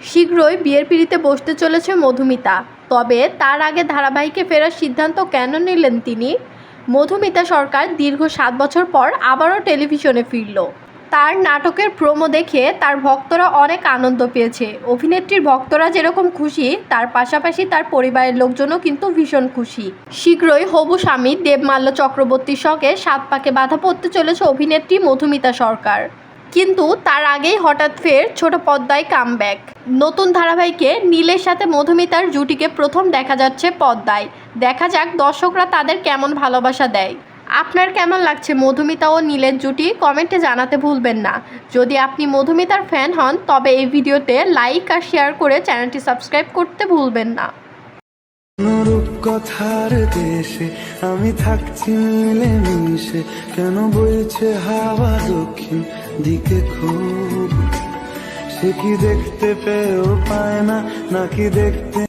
শীঘ্রই বিয়ের পিড়িতে বসতে চলেছে মধুমিতা। তবে তার আগে ধারাবাহিকে ফেরার সিদ্ধান্ত কেন নিলেন তিনি? মধুমিতা সরকার দীর্ঘ সাত বছর পর আবারও টেলিভিশনে ফিরল। তার নাটকের প্রোমো দেখে তার ভক্তরা অনেক আনন্দ পেয়েছে। অভিনেত্রীর ভক্তরা যেরকম খুশি, তার পাশাপাশি তার পরিবারের লোকজনও কিন্তু ভীষণ খুশি। শীঘ্রই হবু স্বামী দেবমাল্য চক্রবর্তীর সঙ্গে সাত পাকে বাধা পড়তে চলেছে অভিনেত্রী মধুমিতা সরকার। কিন্তু তার আগেই হঠাৎ ফের ছোট পদ্মায় কামব্যাক। নতুন ধারাবাহিকে নীলের সাথে মধুমিতার জুটিকে প্রথম দেখা যাচ্ছে পদ্মায়। দেখা যাক দর্শকরা তাদের কেমন ভালোবাসা দেয়। আপনার কেমন লাগছে মধুমিতা ও নীলের জুটি কমেন্টে জানাতে ভুলবেন না। যদি আপনি মধুমিতার ফ্যান হন, তবে এই ভিডিওতে লাইক আর শেয়ার করে চ্যানেলটি সাবস্ক্রাইব করতে ভুলবেন না। কথার দেশে আমি থাকছি মিলে মিশে কেন বইছে হাওয়া দক্ষিণ দিকে খুব? সে কি দেখতে পেয়েও পায় না, নাকি দেখতে